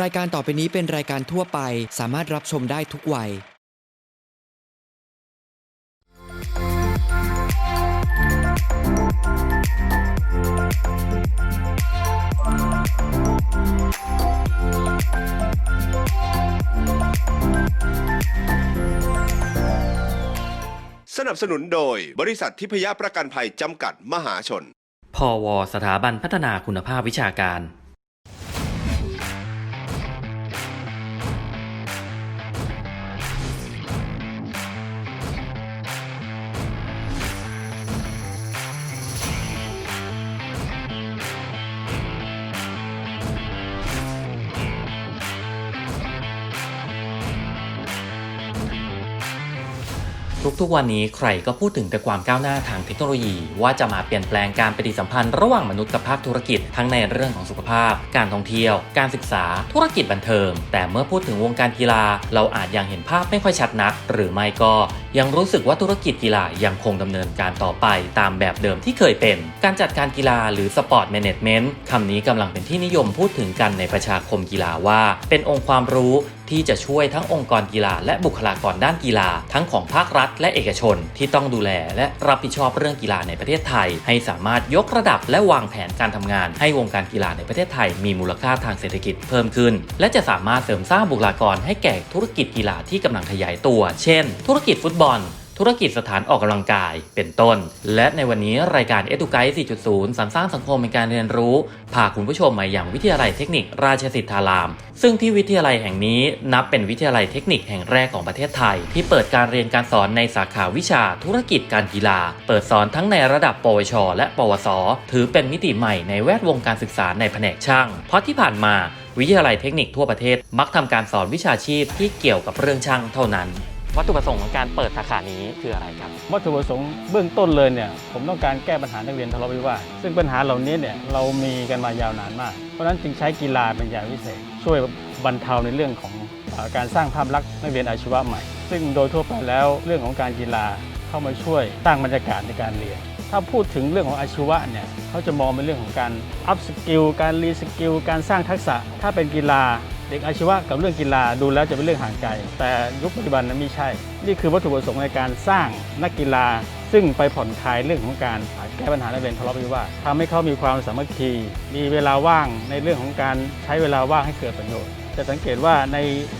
รายการต่อไปนี้เป็นรายการทั่วไป สามารถรับชมได้ทุกวัย สนับสนุนโดยบริษัททิพยประกันภัยจำกัดมหาชน พอว สถาบันพัฒนาคุณภาพวิชาการ ทุกๆวันนี้ใครก็พูดถึงแต่ความก้าวหน้าทางเทคโนโลยี ว่าจะมาเปลี่ยนแปลงการปฏิสัมพันธ์ระหว่างมนุษย์กับภาคธุรกิจ ทั้งในเรื่องของสุขภาพ การท่องเที่ยว การศึกษา ธุรกิจบันเทิง แต่เมื่อพูดถึงวงการกีฬา เราอาจยังเห็นภาพไม่ค่อยชัดนัก หรือไม่ก็ยังรู้สึกว่าธุรกิจกีฬายังคงดำเนินการต่อไปตามแบบเดิมที่เคยเป็น การจัดการกีฬาหรือสปอร์ตแมネจเมนต์คำนี้กำลังเป็นที่นิยมพูดถึงกันในประชาคมกีฬาว่า เป็นองค์ความรู้ ที่จะช่วยทั้งองค์กรกีฬา และบุคลากรด้านกีฬา ทั้งของภาครัฐ และเอกชน ที่ต้องดูแลและรับผิดชอบเรื่องกีฬาในประเทศไทย ให้สามารถยกระดับและวางแผนการทำงาน ให้วงการกีฬาในประเทศไทยมีมูลค่าทางเศรษฐกิจเพิ่มขึ้น และจะสามารถเสริมสร้างบุคลากรให้แก่ธุรกิจกีฬาที่กำลังขยายตัว เช่น ธุรกิจฟุตบอล ธุรกิจสถานออกกำลังกายเป็นต้น และในวันนี้รายการ e d u g u i d e 4.0สรรสร้างสังคมเป็นการเรียนรู้ พาคุณผู้ชมมาอย่างวิทยาลัยเทคนิคราชสิทธาราม ซึ่งที่วิทยาลัยแห่งนี้นับเป็นวิทยาลัยเทคนิคแห่งแรกของประเทศไทย ที่เปิดการเรียนการสอนในสาขาวิชาธุรกิจการกีฬา เปิดสอนทั้งในระดับปวช และ ปวส ถือเป็นมิติใหม่ในแวดวงการศึกษาในแผนกช่าง เพราะที่ผ่านมาวิทยาลัยเทคนิคทั่วประเทศมักทำการสอนวิชาชีพที่เกี่ยวกับเรื่องช่างเท่านั้น วัตถุประสงค์ของการเปิดสาขานี้คืออะไรครับ วัตถุประสงค์เบื้องต้นเลยเนี่ยผมต้องการแก้ปัญหานักเรียนทะเลาะวิวาทซึ่งปัญหาเหล่านี้เนี่ยเรามีกันมายาวนานมาก เพราะฉะนั้นจึงใช้กีฬาเป็นอย่างพิเศษ ช่วยบรรเทาในเรื่องของอการสร้างภาพลักษณ์นักเรียนอาชีวะใหม่ ซึ่งโดยทั่วไปแล้วเรื่องของการกีฬาเข้ามาช่วยสร้างบรรยากาศในการเรียน ถ้าพูดถึงเรื่องของอาชีวะเนี่ยเขาจะมองเป็นเรื่องของการอัพสกิลการรีสกิลการสร้างทักษะ ถ้าเป็นกีฬา เด็กอาชีวะกับเรื่องกีฬาดูแล้วจะเป็นเรื่องห่างไกล แต่ยุคปัจจุบันนั้นไม่ใช่ นี่คือวัตถุประสงค์ในการสร้างนักกีฬา ซึ่งไปผ่อนคลายเรื่องของการแก้ปัญหานักเรียนทะเลาะวิวาททำให้เขามีความสามัคคี มีเวลาว่างในเรื่องของการใช้เวลาว่างให้เกิดประโยชน์จะสังเกตว่าใน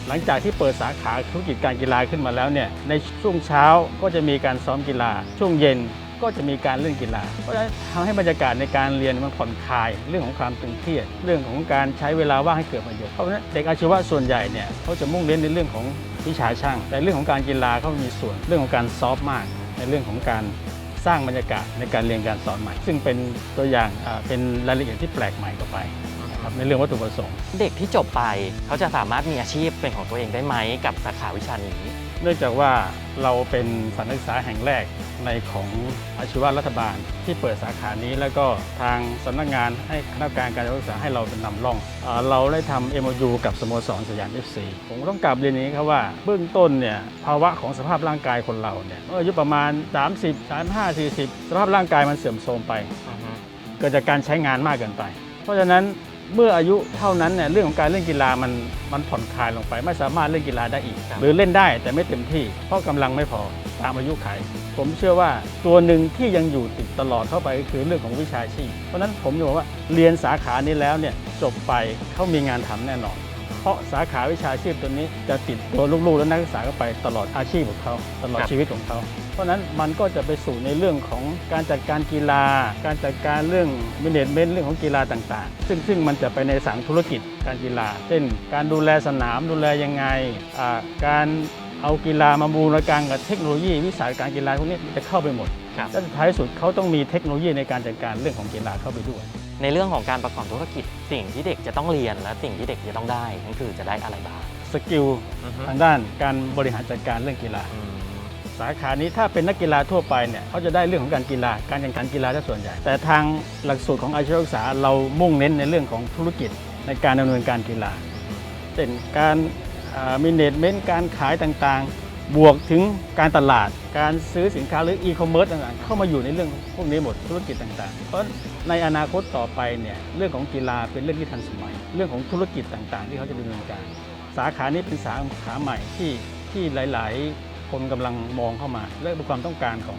หลังจากที่เปิดสาขาธุรกิจการกีฬาขึ้นมาแล้วเนี่ยในช่วงเช้าก็จะมีการซ้อมกีฬา ช่วงเย็น ก็จะมีการเล่นกีฬา เพราะฉะนั้นทำให้บรรยากาศในการเรียนมันผ่อนคลาย เรื่องของความตึงเครียด เรื่องของการใช้เวลาว่างให้เกิดประโยชน์ เพราะฉะนั้นเด็กอาชีวะส่วนใหญ่เนี่ยเขาจะมุ่งเน้นในเรื่องของวิชาช่าง แต่เรื่องของการกีฬาเขามีส่วน เรื่องของการซอฟต์มาก ในเรื่องของการสร้างบรรยากาศในการเรียนการสอนใหม่ ซึ่งเป็นตัวอย่างเป็นรายละเอียดที่แปลกใหม่ต่อไปครับในเรื่องวัตถุประสงค์ เด็กที่จบไปเขาจะสามารถมีอาชีพเป็นของตัวเองได้ไหมกับสาขาวิชานี้ เนื่องจากว่าเราเป็นสถานศึกษาแห่งแรกในของอาชีวะรัฐบาล ที่เปิดสาขานี้แล้วก็ทางสำนักงานให้คณะกรรมการการศึกษาให้เราเป็นนำร่อง เราได้ทำ MOU กับสโมสรสยาม FC ผมต้องกลับเรียนนี้ครับว่าเบื้องต้นเนี่ยภาวะของสภาพร่างกายคนเราเนี่ยอายุประมาณ 30 35 40 สภาพร่างกายมันเสื่อมโทรมไป เกิดจากการใช้งานมากเกินไป เพราะฉะนั้น เมื่ออายุเท่านั้นเนี่ยเรื่องของการเล่นกีฬามันมันผ่อนคลายลงไป ไม่สามารถเล่นกีฬาได้อีกครับหรือเล่นได้แต่ไม่เต็มที่ เพราะกำลังไม่พอตามอายุไข ผมเชื่อว่าตัวหนึ่งที่ยังอยู่ติดตลอดเข้าไปก็คือเรื่องของวิชาชีพเพราะฉะนั้นผมจะบอกว่าเรียนสาขานี้แล้วเนี่ยจบไปเขามีงานทำแน่นอน เพราะสาขาวิชาชีพตัวนี้จะติดตัวลูกๆและนักศึกษาเข้าไปตลอดอาชีพของเขาตลอดครับชีวิตของเขา เพราะฉะนั้นมันก็จะไปสู่ในเรื่องของการจัดการกีฬา การจัดการเรื่องมิเนจเมนต์เรื่องของกีฬาต่างๆ ซึ่งซึ่งมันจะไปในสังธุรกิจการกีฬา เช่น การดูแลสนามดูแลยังไงอ่าการเอากีฬามาบูรณาการกับเทคโนโลยีวิสาหการกีฬาพวกนี้มันจะเข้าไปหมดครับและสุดท้ายสุดเขาต้องมีเทคโนโลยีในการจัดการเรื่องของกีฬาเข้าไปด้วย ในเรื่องของการประกอบธุรกิจ สิ่งที่เด็กจะต้องเรียนและสิ่งที่เด็กจะต้องได้นั่นคือจะได้อะไรบ้าง สกิลทางด้านการบริหารจัดการเรื่องกีฬา สาขานี้ถ้าเป็นนักกีฬาทั่วไปเนี่ยเขาจะได้เรื่องของการกีฬาการแข่งขันกีฬาซะส่วนใหญ่ แต่ทางหลักสูตรของอาชีวศึกษาเรามุ่งเน้นในเรื่องของธุรกิจในการดำเนินการกีฬา เช่นการมิเนจเมนต์การขายต่างๆ บวกถึงการตลาด การซื้อสินค้าหรืออีคอมเมิร์ซต่างๆ เข้ามาอยู่ในเรื่องพวกนี้หมดธุรกิจต่างๆ เพราะในอนาคตต่อไปเนี่ยเรื่องของกีฬาเป็นเรื่องที่ทันสมัย เรื่องของธุรกิจต่างๆ ที่เขาจะดำเนินการ สาขานี้เป็นสาขาใหม่ที่ที่หลาย ๆ คนกำลังมองเข้ามา และเป็นความต้องการของ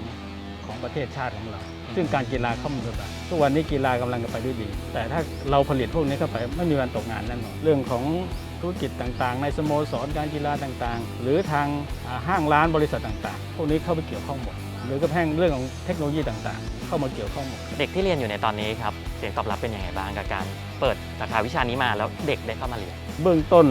ของประเทศชาติของเรา ซึ่งการกีฬาเข้ามาบทบาททุกวันนี้กีฬากำลังจะไปด้วยดี แต่ถ้าเราผลิตพวกนี้เข้าไปไม่มีวันตกงานแน่นอนเรื่องของ ธุรกิจต่างๆ ในสโมสรการกีฬาต่างๆ หรือทางอ่าห้างร้านบริษัทต่างๆ พวกนี้เข้าไปเกี่ยวข้องหมด หรือกระทั่งเรื่องของเทคโนโลยีต่างๆ เข้ามาเกี่ยวข้องหมด เด็กที่เรียนอยู่ในตอนนี้ครับเสียงตอบรับเป็นยังไงบ้างกับการเปิดสาขาวิชานี้มาแล้วเด็กได้เข้ามาเรียน เบื้องต้น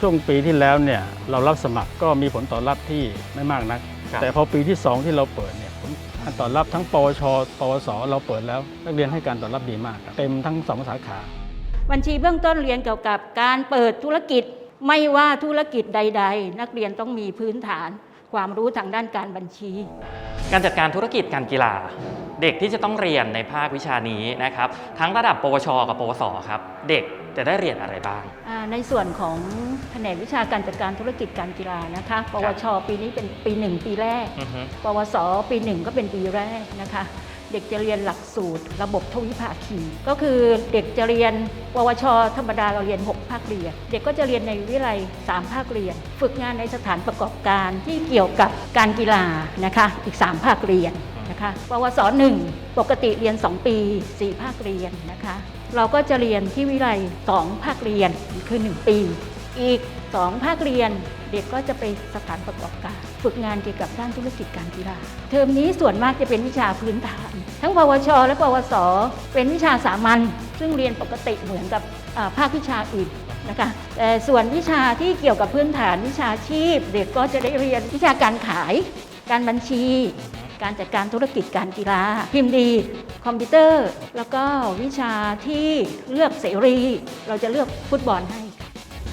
ช่วงปีที่แล้วเนี่ยเรารับสมัครก็มีผลตอบรับที่ไม่มากนัก ครับ แต่พอปีที่ 2 ที่เราเปิดเนี่ยผลการตอบรับทั้งปวชปวสเราเปิดแล้วนักเรียนให้การตอบรับดีมากครับเต็มทั้งสองสาขา บัญชีเบื้องต้นเรียนเกี่ยวกับการเปิดธุรกิจ ไม่ว่าธุรกิจใด ๆ นักเรียนต้องมีพื้นฐาน ความรู้ทางด้านการบัญชี การจัดการธุรกิจการกีฬา เด็กที่จะต้องเรียนในภาควิชานี้นะครับ ทั้งระดับปวช กับปวสครับ เด็กจะได้เรียนอะไรบ้างอ่าในส่วนของแผนกวิชาการจัดการธุรกิจการกีฬานะคะ ปวช ปีนี้เป็นปีหนึ่งปีแรกอือฮึปวส ปีหนึ่งก็เป็นปีแรกนะคะ เด็กจะเรียนหลักสูตร ระบบทวิภาคี ก็คือเด็กจะเรียนปวช ธรรมดาเราเรียน 6 ภาคเรียน เด็กก็จะเรียนในวิทยาลัย3ภาคเรียน ฝึกงานในสถานประกอบการที่เกี่ยวกับการกีฬานะคะอีก 3 ภาคเรียนนะคะปวส1ปกติเรียน 2 ปี 4 ภาคเรียนนะคะเราก็จะเรียนที่วิทยาลัย2ภาคเรียนคือ 1 ปี อีก 2 ภาคเรียน เด็กก็จะไปสถานประกอบการ ฝึกงานเกี่ยวกับด้านธุรกิจการกีฬา เทอมนี้ส่วนมากจะเป็นวิชาพื้นฐาน ทั้งปวช และปวส เป็นวิชาสามัญซึ่งเรียนปกติเหมือนกับภาควิชาอื่นนะคะแต่ส่วนวิชาที่เกี่ยวกับพื้นฐานวิชาชีพ เด็กก็จะได้เรียนวิชาการขาย การบัญชี การจัดการธุรกิจการกีฬา พิมพ์ดี คอมพิวเตอร์ แล้วก็วิชาที่เลือกเสรี เราจะเลือกฟุตบอลให้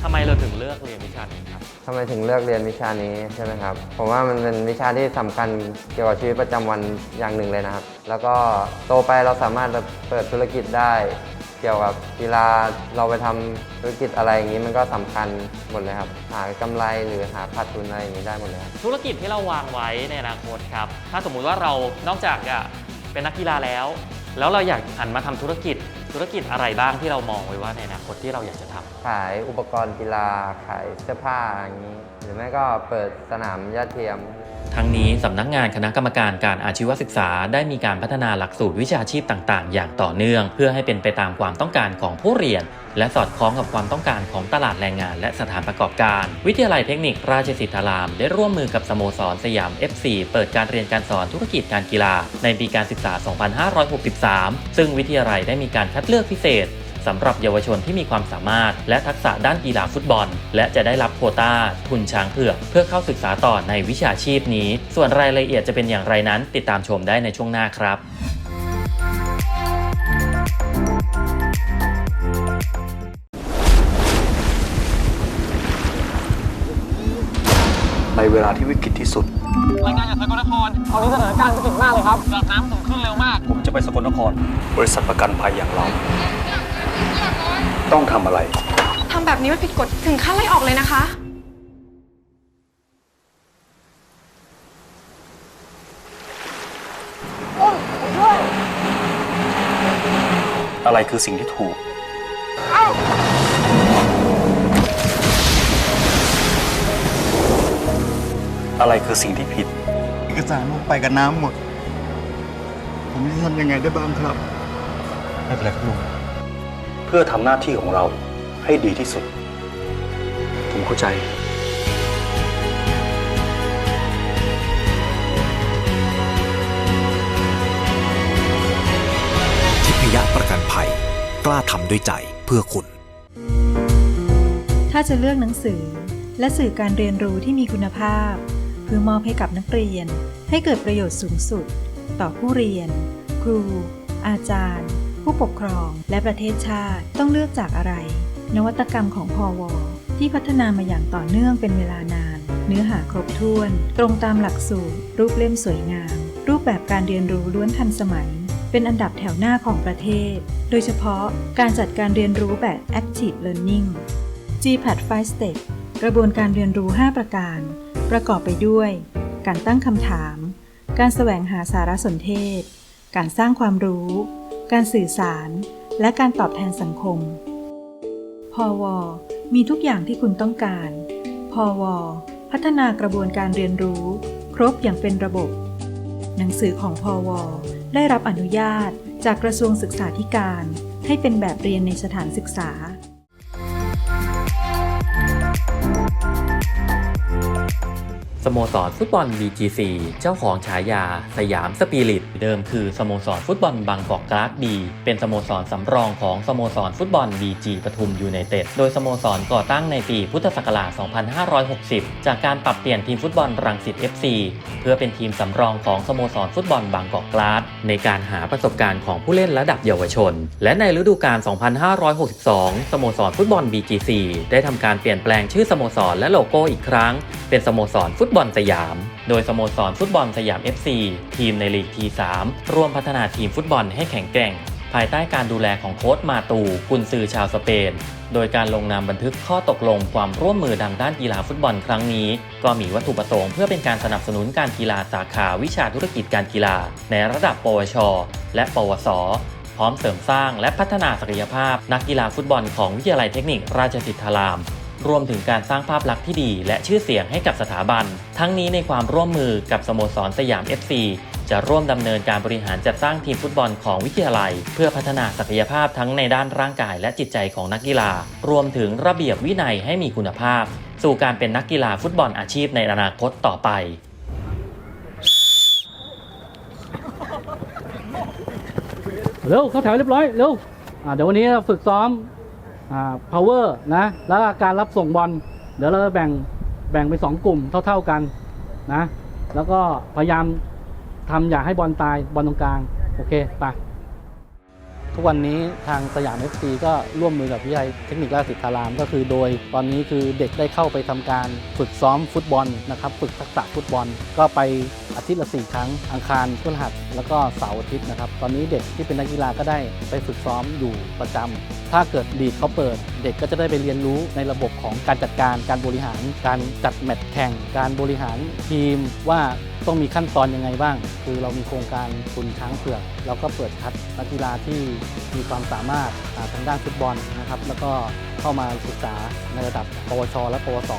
ทำไมเราถึงเลือกเรียนวิชานี้ครับ ทำไมถึงเลือกเรียนวิชานี้ใช่ไหมครับ ผมว่ามันเป็นวิชาที่สำคัญเกี่ยวกับชีวิตประจำวันอย่างหนึ่งเลยนะครับ แล้วก็โตไปเราสามารถเปิดธุรกิจได้ เกี่ยวกับกีฬาเราไปทำธุรกิจอะไรอย่างนี้มันก็สำคัญหมดเลยครับ หากำไรหรือหาขาดทุนอะไรอย่างนี้ได้หมดเลยครับธุรกิจที่เราวางไว้ในอนาคตครับ ถ้าสมมุติว่าเรานอกจากจะเป็นนักกีฬาแล้ว แล้วเราอยากหันมาทำธุรกิจ ธุรกิจอะไรบ้างที่เรามองไว้ว่าในอนาคตที่เราอยากจะทำขายอุปกรณ์กีฬาขายเสื้อผ้าอย่างนี้ หรือไม่ก็เปิดสนามย่าเทียม ทั้งนี้สำนักงานคณะกรรมการการอาชีวศึกษา ได้มีการพัฒนาหลักสูตรวิชาชีพต่างๆ อย่างต่อเนื่อง เพื่อให้เป็นไปตามความต้องการของผู้เรียน และสอดคล้องกับความต้องการของตลาดแรงงาน และสถานประกอบการ วิทยาลัยเทคนิคราชสิทธาราม ได้ร่วมมือกับสโมสรสยาม FC เปิดการเรียนการสอนธุรกิจการกีฬา ในปีการศึกษา 2563 ซึ่งวิทยาลัยได้มีการคัดเลือกพิเศษ สำหรับเยาวชนที่มีความสามารถ และทักษะด้านกีฬาฟุตบอล และจะได้รับโควต้าทุนช้างเผือกเพื่อเข้าศึกษาต่อในวิชาชีพนี้ ส่วนรายละเอียดจะเป็นอย่างไรนั้น ติดตามชมได้ในช่วงหน้าครับในเวลาที่วิกฤตที่สุด รายงานจากสกลนครตอนนี้สถานการณ์วิกฤตมากเลยครับระดับน้ำสูงขึ้นเร็วมาก ผมจะไปสกลนคร บริษัทประกันภัยอย่างเรา ต้องทำอะไร ทำแบบนี้มันผิดกฎถึงขั้นไล่ออกเลยนะคะ อะไรคือสิ่งที่ถูก อะไรคือสิ่งที่ผิด เอกสารผมไปกับน้ำหมด ผมจะทำยังไงได้บ้างครับ ไม่เป็นไรครับลุงเพื่อทำหน้าที่ของเราให้ดีที่สุด ผมเข้าใจทิพยประกันภัย กล้าทำด้วยใจเพื่อคุณ ถ้าจะเลือกหนังสือ และสื่อการเรียนรู้ที่มีคุณภาพ เพื่อมอบให้กับนักเรียน ให้เกิดประโยชน์สูงสุด ต่อผู้เรียน ครู อาจารย์ ผู้ปกครองและประเทศชาติต้องเลือกจากอะไร นวัตกรรมของพอวที่พัฒนามาอย่างต่อเนื่องเป็นเวลานาน เนื้อหาครบถ้วน ตรงตามหลักสูตร รูปเล่มสวยงาม รูปแบบการเรียนรู้ล้วนทันสมัย เป็นอันดับแถวหน้าของประเทศ โดยเฉพาะการจัดการเรียนรู้แบบ Active Learning GPAD 5 Step กระบวนการเรียนรู้ 5 ประการ ประกอบไปด้วย การตั้งคำถาม การแสวงหาสารสนเทศ การสร้างความรู้ การสื่อสาร และการตอบแทนสังคม พอวมีทุกอย่างที่คุณต้องการ พอวพัฒนากระบวนการเรียนรู้ ครบอย่างเป็นระบบ หนังสือของพอวได้รับอนุญาตจากกระทรวงศึกษาธิการ ให้เป็นแบบเรียนในสถานศึกษา สโมสรฟุตบอล VGC เจ้าของฉายา สยามสปิริต เดิมคือสโมสรฟุตบอลบางกอกกราสบีเป็นสโมสรสำรองของสโมสรฟุตบอล VG ปทุมยูไนเต็ดโดยสโมสรก่อตั้งในปีพุทธศักราช 2560 จากการปรับเปลี่ยนทีมฟุตบอลรังสิต FC เพื่อเป็นทีมสำรองของสโมสรฟุตบอลบางกอกกราสในการหาประสบการณ์ของผู้เล่นระดับเยาวชน และในฤดูกาล 2562 สโมสรฟุตบอล VGC ได้ทำการเปลี่ยนแปลงชื่อสโมสรและโลโก้อีกครั้ง เป็นสโมสรฟุตบอลสยาม โดยสโมสรฟุตบอลสยาม FC ทีมในลีกที3ร่วมพัฒนาทีมฟุตบอลให้แข็งแกร่ง ภายใต้การดูแลของโค้ชมาตูกุนซือชาวสเปน โดยการลงนามบันทึกข้อตกลงความร่วมมือดังด้านกีฬาฟุตบอลครั้งนี้ ก็มีวัตถุประสงค์เพื่อเป็นการสนับสนุนการกีฬาสาขาวิชาธุรกิจการกีฬา ในระดับปวช และปวสพร้อมเสริมสร้างและพัฒนาศักยภาพนักกีฬาฟุตบอลของวิทยาลัยเทคนิคราชสิทธาราม รวมถึงการสร้างภาพลักษณ์ที่ดี และชื่อเสียงให้กับสถาบัน ทั้งนี้ในความร่วมมือกับสโมสรสยาม FC จะร่วมดำเนินการบริหารจัดสร้างทีมฟุตบอลของวิทยาลัย เพื่อพัฒนาศักยภาพทั้งในด้านร่างกายและจิตใจของนักกีฬา รวมถึงระเบียบวินัยให้มีคุณภาพ สู่การเป็นนักกีฬาฟุตบอลอาชีพในอนาคตต่อไปเร็วเข้าแถวเรียบร้อยเร็วเดี๋ยววันนี้เราฝึกซ้อม power นะ แล้วการรับส่งบอล เดี๋ยวเราจะแบ่งแบ่งเป็นสองกลุ่มเท่า ๆกันนะ แล้วก็พยายามทำอย่าให้บอลตายบอลตรงกลาง โอเคไป ทุกวันนี้ทางสยาม FC ก็ร่วมมือกับวิทยาลัยเทคนิคราชสิทธาราม ก็คือโดยตอนนี้คือเด็กได้เข้าไปทำการฝึกซ้อมฟุตบอลนะครับฝึกทักษะฟุตบอล ก็ไปอาทิตย์ละ4ครั้งอังคารพฤหัสแล้วก็เสาร์อาทิตย์นะครับตอนนี้เด็กที่เป็นนักกีฬาก็ได้ไปฝึกซ้อมอยู่ประจำถ้าเกิดลีเขาเปิด เด็กก็จะได้ไปเรียนรู้ในระบบของการจัดการการบริหาร การจัดแมตช์แข่งการบริหารทีมว่า ต้องมีขั้นตอนยังไงบ้าง คือเรามีโครงการทุนช้างเผือกเราก็เปิดคัดนักกีฬาที่มีความสามารถทางด้านฟุตบอลนะครับ แล้วก็เข้ามาศึกษาในระดับปวช และปวส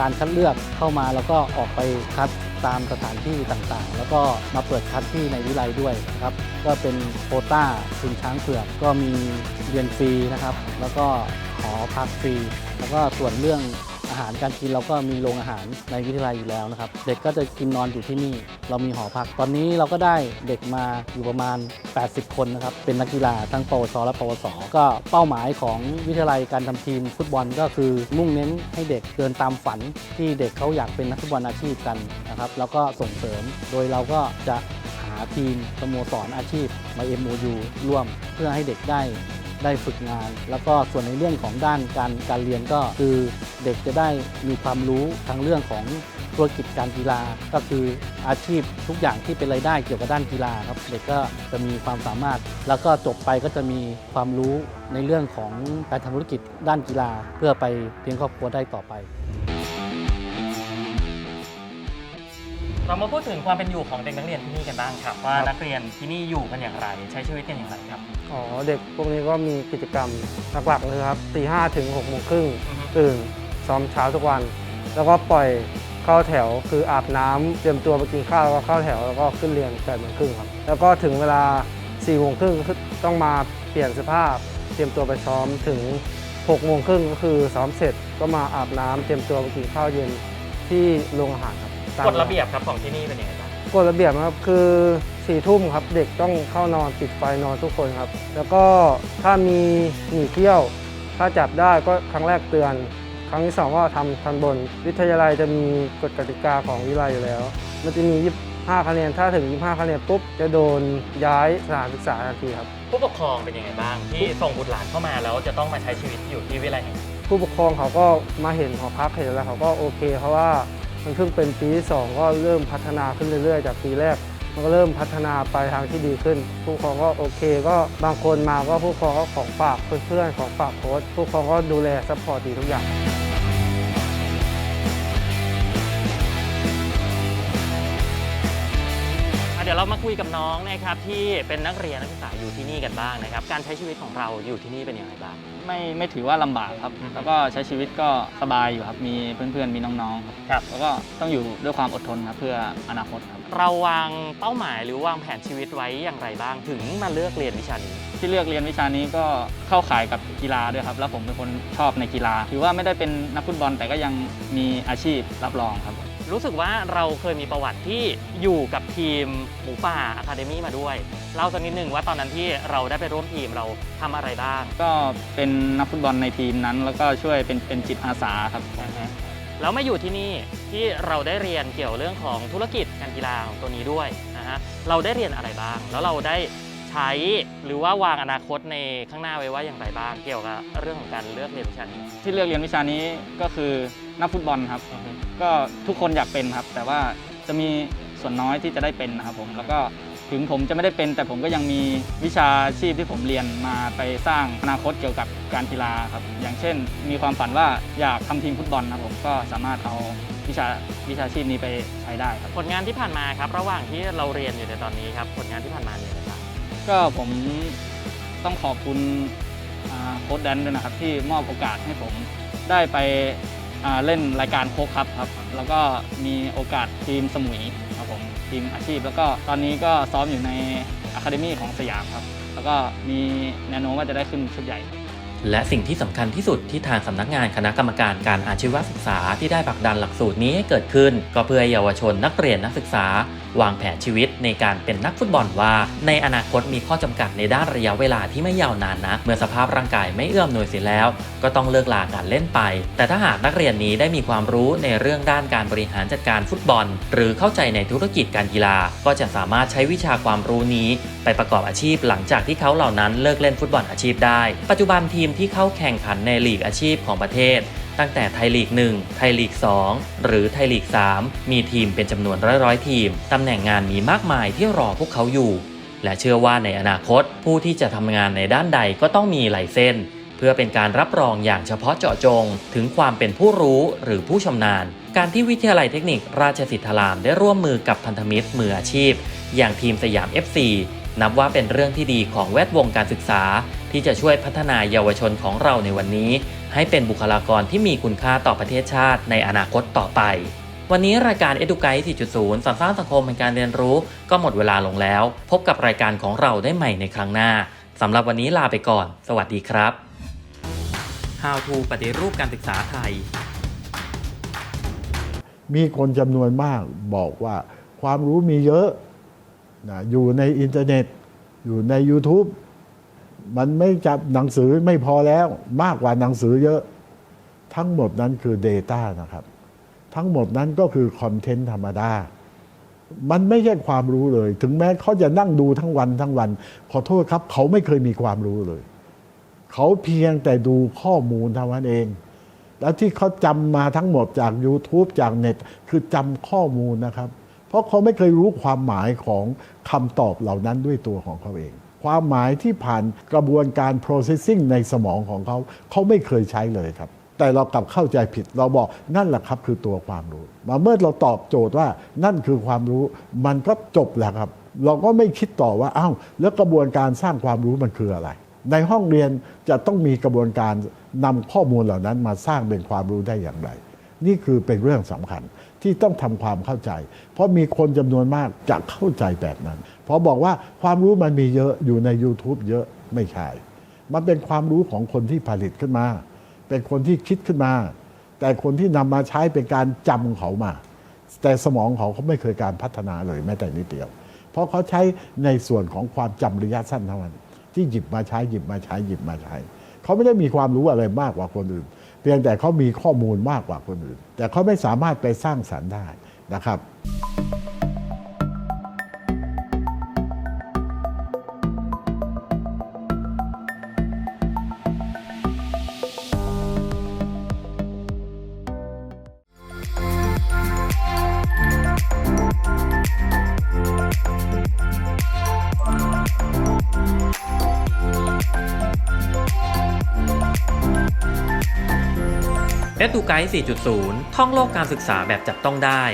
การคัดเลือกเข้ามาแล้วก็ออกไปคัดตามสถานที่ต่างๆ แล้วก็มาเปิดคัดที่ในวิไลด้วยนะครับ ก็เป็นโคต้าทุนช้างเผือกก็มีเรียนฟรีนะครับ แล้วก็หอพักฟรี แล้วก็ส่วนเรื่อง อาหารการกินเราก็มีโรงอาหารในวิทยาลัยอยู่แล้วนะครับ เด็กก็จะกินนอนอยู่ที่นี่ เรามีหอพัก ตอนนี้เราก็ได้เด็กมาอยู่ประมาณ 80 คนนะครับ เป็นนักกีฬาทั้งปวช และปวส ก็เป้าหมายของวิทยาลัยการทำทีมฟุตบอลก็คือมุ่งเน้นให้เด็กเดินตามฝันที่เด็กเขาอยากเป็นนักฟุตบอลอาชีพกันนะครับ แล้วก็ส่งเสริม โดยเราก็จะหาทีมสโมสรอาชีพมา MOU ร่วมเพื่อให้เด็กได้ ได้ฝึกงาน แล้วก็ส่วนในเรื่องของด้านการการเรียนก็คือเด็กจะได้มีความรู้ทางเรื่องของธุรกิจการกีฬาก็คืออาชีพทุกอย่างที่เป็นรายได้เกี่ยวกับด้านกีฬาครับเด็กก็จะมีความสามารถ แล้วก็จบไปก็จะมีความรู้ในเรื่องของการทำธุรกิจด้านกีฬา เพื่อไปเลี้ยงครอบครัวได้ต่อไป เรามาพูดถึงความเป็นอยู่ของเด็กนักเรียนที่นี่กันบ้างครับ ว่านักเรียนที่นี่อยู่กันอย่างไร ใช้ชีวิตกันอย่างไรครับ อ๋อเด็กพวกนี้ก็มีกิจกรรมหลักๆเลยครับตีห้าถึงหกโมงครึ่งตื่นซ้อมเช้าทุกวัน แล้วก็ปล่อยเข้าแถวคืออาบน้ำเตรียมตัวไปกินข้าวแล้วก็เข้าแถวแล้วก็ขึ้นเรียนแปดโมงครึ่งครับ แล้วก็ถึงเวลาสี่โมงครึ่งต้องมาเปลี่ยนเสื้อผ้าเตรียมตัวไปซ้อมถึงหกโมงครึ่งก็คือซ้อมเสร็จก็มาอาบน้ำเตรียมตัวไปกินข้าวเย็นที่โรงอาหารครับ ตามกฎระเบียบครับของที่นี่เป็นยังไงบ้างกฎระเบียบนะครับคือสี่ทุ่มครับเด็กต้องเข้านอนปิดไฟนอนทุกคนครับ แล้วก็ถ้ามีหนีเที่ยว ถ้าจับได้ก็ครั้งแรกเตือน ครั้งที่สองก็ทำทันบน วิทยาลัยจะมีกฎกติกาของวิทยาลัยอยู่แล้ว มันจะมี 25 คะแนนถ้าถึง 25 คะแนนปุ๊บจะโดนย้ายสถานศึกษาทันทีครับผู้ปกครองเป็นยังไงบ้าง ที่ส่งบุตรหลานเข้ามาแล้วจะต้องมาใช้ชีวิตอยู่ที่วิทยาลัยแห่งนี้ผู้ปกครองเขาก็มาเห็นหอพักเห็นแล้วเขาก็โอเค เพราะว่า มันเพิ่งเป็นปีที่สองก็เริ่มพัฒนาขึ้นเรื่อยๆ จากปีแรก มันก็เริ่มพัฒนาไปทางที่ดีขึ้น ผู้ปกครองก็โอเค ก็บางคนมาก็ผู้ปกครองก็ของฝากเพื่อนๆของฝากโค้ชผู้ปกครองก็ดูแลซัพพอร์ตดีทุกอย่าง เดี๋ยวเรามาคุยกับน้องนะครับที่เป็นนักเรียนนักศึกษาอยู่ที่นี่กันบ้างนะครับ การใช้ชีวิตของเราอยู่ที่นี่เป็นยังไงบ้าง ไม่ไม่ถือว่าลำบากครับ แล้วก็ใช้ชีวิตก็สบายอยู่ครับ มีเพื่อนๆ มีน้องๆครับแล้วก็ต้องอยู่ด้วยความอดทนครับเพื่ออนาคตครับ เราวางเป้าหมายหรือวางแผนชีวิตไว้อย่างไรบ้าง ถึงมาเลือกเรียนวิชานี้ ที่เลือกเรียนวิชานี้ก็เข้าข่ายกับกีฬาด้วยครับ แล้วผมเป็นคนชอบในกีฬา ถือว่าไม่ได้เป็นนักฟุตบอลแต่ก็ยังมีอาชีพรับรองครับ รู้สึกว่าเราเคยมีประวัติที่อยู่กับทีมหมูป่าอะคาเดมี่มาด้วยเล่าสักนิดหนึ่งว่าตอนนั้นที่เราได้ไปร่วมทีมเราทำอะไรบ้างก็เป็นนักฟุตบอลในทีมนั้น แล้วก็ช่วยเป็นเป็นจิตอาสาครับแล้วมาอยู่ที่นี่ที่เราได้เรียนเกี่ยวเรื่องของธุรกิจการกีฬาของตัวนี้ด้วยนะฮะเราได้เรียนอะไรบ้าง แล้วเราได้ใช้หรือว่าวางอนาคตในข้างหน้าไว้ว่าอย่างไรบ้าง เกี่ยวกับเรื่องของการเลือกเรียนวิชานี้ที่เลือกเรียนวิชานี้ก็คือนักฟุตบอลครับ ก็ทุกคนอยากเป็นครับ แต่ว่าจะมีส่วนน้อยที่จะได้เป็นนะครับผมแล้วก็ถึงผมจะไม่ได้เป็น แต่ผมก็ยังมีวิชาชีพที่ผมเรียนมาไปสร้างอนาคตเกี่ยวกับการกีฬาครับอย่างเช่น มีความฝันว่าอยากทำทีมฟุตบอลนะครับผมก็สามารถเอาวิชาวิชาชีพนี้ไปใช้ได้ครับผลงานที่ผ่านมาครับ ระหว่างที่เราเรียนอยู่ในตอนนี้ครับ ผลงานที่ผ่านมามีอะไรบ้างก็ผมต้องขอบคุณอ่าโค้ชแดนด้วยนะครับที่มอบโอกาสให้ผมได้ไปอ่า เล่นรายการโค้ชครับครับ แล้วก็มีโอกาสทีมสมุยครับผมทีมอาชีพ แล้วก็ตอนนี้ก็ซ้อมอยู่ในอะคาเดมี่ของสยามครับ แล้วก็มีแนวโน้มว่าจะได้ขึ้นชุดใหญ่และสิ่งที่สำคัญที่สุดที่ทางสำนักงานคณะกรรมการการอาชีวศึกษาที่ได้ผลักดันหลักสูตรนี้ให้เกิดขึ้น ก็เพื่อเยาวชนนักเรียนนักศึกษา วางแผนชีวิตในการเป็นนักฟุตบอลว่า ในอนาคตมีข้อจำกัดในด้านระยะเวลาที่ไม่ยาวนานนะเมื่อสภาพร่างกายไม่เอื้อมหน่วยเสียแล้ว ก็ต้องเลิกลาการเล่นไป แต่ถ้าหากนักเรียนนี้ได้มีความรู้ในเรื่องด้านการบริหารจัดการฟุตบอล หรือเข้าใจในธุรกิจการกีฬา ก็จะสามารถใช้วิชาความรู้นี้ ไปประกอบอาชีพหลังจากที่เขาเหล่านั้นเลิกเล่นฟุตบอลอาชีพได้ ปัจจุบันทีมที่เข้าแข่งขันในลีกอาชีพของประเทศ ตั้งแต่ไทยลีก 1 ไทยลีก 2 หรือไทยลีก 3 มีทีมเป็นจำนวนร้อยๆ ทีม ตำแหน่งงานมีมากมายที่รอพวกเขาอยู่ และเชื่อว่าในอนาคตผู้ที่จะทำงานในด้านใดก็ต้องมีลายเส้น เพื่อเป็นการรับรองอย่างเฉพาะเจาะจง ถึงความเป็นผู้รู้หรือผู้ชำนาญ การที่วิทยาลัยเทคนิคราชสิทธารามได้ร่วมมือกับพันธมิตรมืออาชีพ อย่างทีมสยาม FC นับว่าเป็นเรื่องที่ดีของแวดวงการศึกษา ที่จะช่วยพัฒนาเยาวชนของเราในวันนี้ ให้เป็นบุคลากรที่มีคุณค่าต่อประเทศชาติในอนาคตต่อไป วันนี้รายการ Eduguide 4.0สอนสร้างสังคมแห่งการเรียนรู้ ก็หมดเวลาลงแล้ว พบกับรายการของเราได้ใหม่ในครั้งหน้าสำหรับวันนี้ลาไปก่อน สวัสดีครับ How to ปฏิรูปการศึกษาไทย มีคนจำนวนมากบอกว่าความรู้มีเยอะ นะอยู่ในอินเทอร์เน็ต อยู่ใน YouTube มันไม่จับหนังสือไม่พอแล้วมากกว่าหนังสือเยอะ ทั้งหมดนั้นคือ Data นะครับ ทั้งหมดนั้นก็คือคอนเทนต์ธรรมดา มันไม่ใช่ความรู้เลย ถึงแม้เขาจะนั่งดูทั้งวันทั้งวัน ขอโทษครับ เขาไม่เคยมีความรู้เลย เขาเพียงแต่ดูข้อมูลเท่านั้นเองแล้วที่เขาจำมาทั้งหมดจาก YouTube จากเน็ต คือจำข้อมูลนะครับ เพราะเขาไม่เคยรู้ความหมายของคำตอบเหล่านั้นด้วยตัวของเขาเอง ความหมายที่ผ่านกระบวนการ processing ในสมองของเขา เขาไม่เคยใช้เลยครับ แต่เรากลับเข้าใจผิด เราบอกนั่นแหละครับคือตัวความรู้ มาเมื่อเราตอบโจทย์ว่านั่นคือความรู้ มันก็จบแล้วครับ เราก็ไม่คิดต่อว่าอ้าวแล้วกระบวนการสร้างความรู้มันคืออะไร ในห้องเรียนจะต้องมีกระบวนการนำข้อมูลเหล่านั้นมาสร้างเป็นความรู้ได้อย่างไร นี่คือเป็นเรื่องสำคัญ ที่ต้องทำความเข้าใจ เพราะมีคนจำนวนมากจะเข้าใจแบบนั้น พอบอกว่าความรู้มันมีเยอะอยู่ใน YouTube เยอะไม่ใช่ มันเป็นความรู้ของคนที่ผลิตขึ้นมา เป็นคนที่คิดขึ้นมา แต่คนที่นำมาใช้เป็นการจำเขามา แต่สมองเขาเขาไม่เคยการพัฒนาเลยแม้แต่นิดเดียว เพราะเขาใช้ในส่วนของความจำระยะสั้นเท่านั้นที่หยิบมาใช้หยิบมาใช้หยิบมาใช้ เขาไม่ได้มีความรู้อะไรมากกว่าคนอื่น พียงแต่เขามีข้อมูลมากกว่าคนอื่น แต่เขาไม่สามารถไปสร้างสรรค์ได้นะครับ e d u g u i d e 4.0 ท่องโลกการศึกษาแบบจับต้องได้